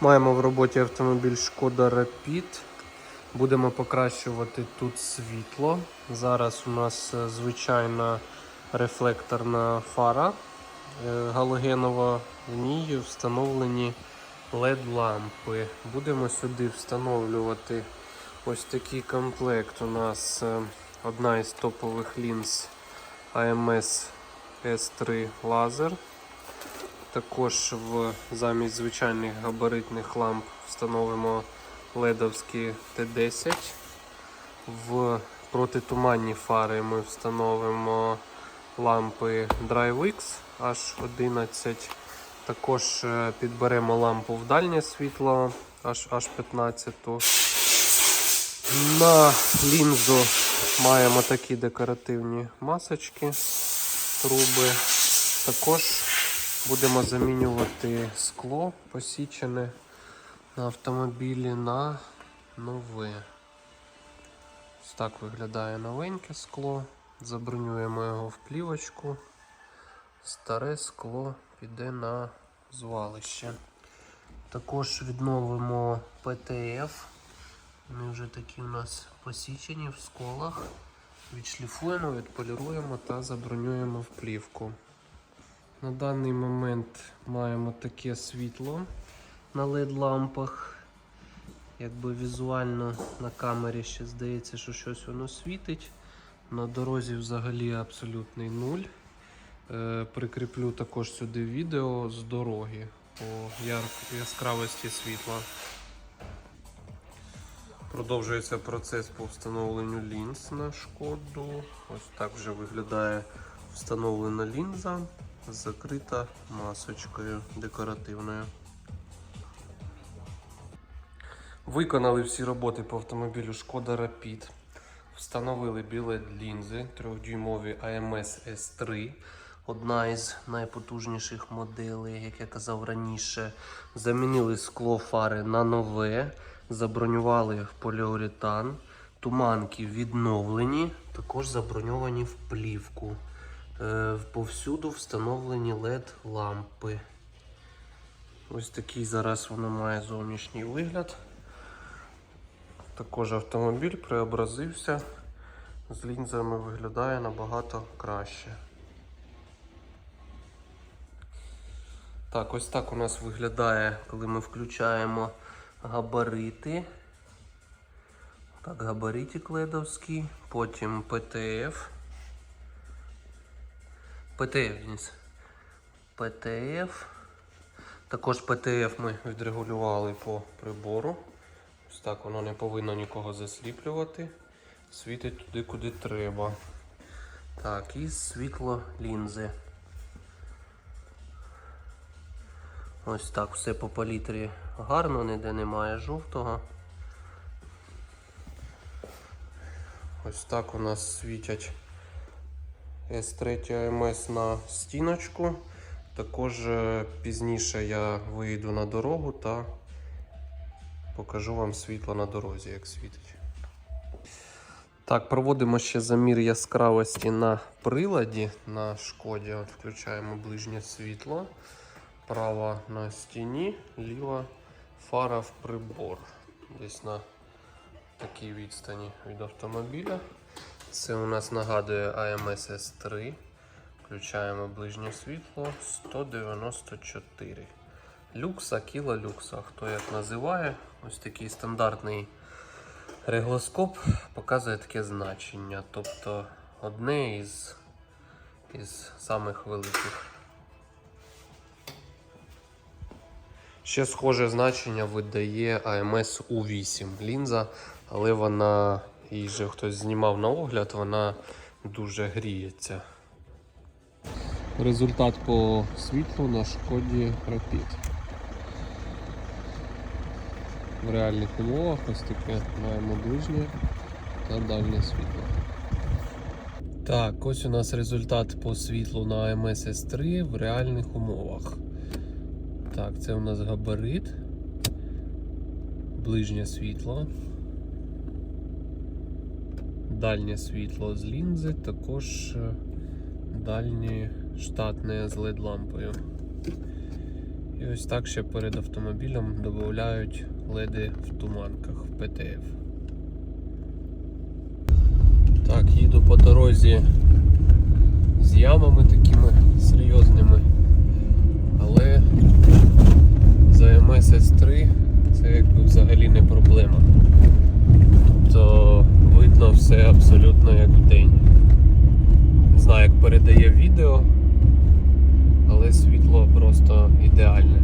Маємо в роботі автомобіль Шкода Rapid. Будемо покращувати тут світло. Зараз у нас е, звичайна рефлекторна фара е, галогенова. В ній встановлені LED-лампи. Будемо сюди встановлювати ось такий комплект. У нас е, одна із топових лінз AMS S3 Laser. Також в замість звичайних габаритних ламп встановимо ледовські Т10. В протитуманні фари ми встановимо лампи DriveX H11. Також е, підберемо лампу в дальнє світло H15. На лінзу маємо такі декоративні масочки, труби. Також Будемо замінювати скло посічене на автомобілі на нове. Ось так виглядає новеньке скло. Забронюємо його в плівочку. Старе скло піде на звалище. Також відновимо ПТФ. Вони вже такі у нас посічені в сколах. Відшліфуємо, відполіруємо та забронюємо в плівку. На даний момент маємо таке світло на LED-лампах. Якби візуально на камері ще здається, що щось воно світить. На дорозі взагалі абсолютний нуль. Е, прикріплю також сюди відео з дороги по яскравості світла. Продовжується процес по встановленню лінз на шкоду. Ось так вже виглядає встановлена лінза закрита масочкою декоративною. Виконали всі роботи по автомобілю Шкода Rapid. Встановили білет лінзи 3-дюймові AMS S3. Одна із найпотужніших моделей, як я казав раніше. Замінили скло фари на нове, забронювали поліуретан. Туманки відновлені, також заброньовані в плівку. Е, Повсюду встановлені LED-лампи. Ось такий зараз воно має зовнішній вигляд. Також автомобіль преобразився. З лінзами виглядає набагато краще. Так, ось так у нас виглядає, коли ми включаємо габарити. Так, габаритик ледовський, потім ПТФ. ПТФ вниз. ПТФ. Також ПТФ ми відрегулювали по прибору. Ось так воно не повинно нікого засліплювати. Світить туди, куди треба. Так, і світло лінзи. Ось так все по палітрі гарно, ніде немає жовтого. Ось так у нас світять S3 AMS на стіночку. Також е, пізніше я вийду на дорогу та покажу вам світло на дорозі, як світить. Так, проводимо ще замір яскравості на приладі на шкоді. От Включаємо ближнє світло. Права на стіні, ліва фара в прибор. Десь на такій відстані від автомобіля. Це у нас нагадує AMS S3. Включаємо ближнє світло 194. Люкса, кіла люкса, хто як називає. Ось такий стандартний реглоскоп показує таке значення. Тобто одне із, із самих великих. Ще схоже значення видає AMS U8 лінза, але вона, її вже хтось знімав на огляд, вона дуже гріється. Результат по світлу на шкоді Rapid. В реальних умовах ось таке маємо ближнє та дальнє світло. Так, ось у нас результат по світлу на AMS S3 в реальних умовах. Так, це у нас габарит, ближнє світло, дальнє світло з лінзи, також е, дальнє штатне з LED лампою. І ось так ще перед автомобілем додають леди в туманках в ПТФ. Так, їду по дорозі з ямами такими серйозними. Але за МС 3 це якби взагалі не проблема. То видно все абсолютно як в день. Не є відео, але світло просто ідеальне.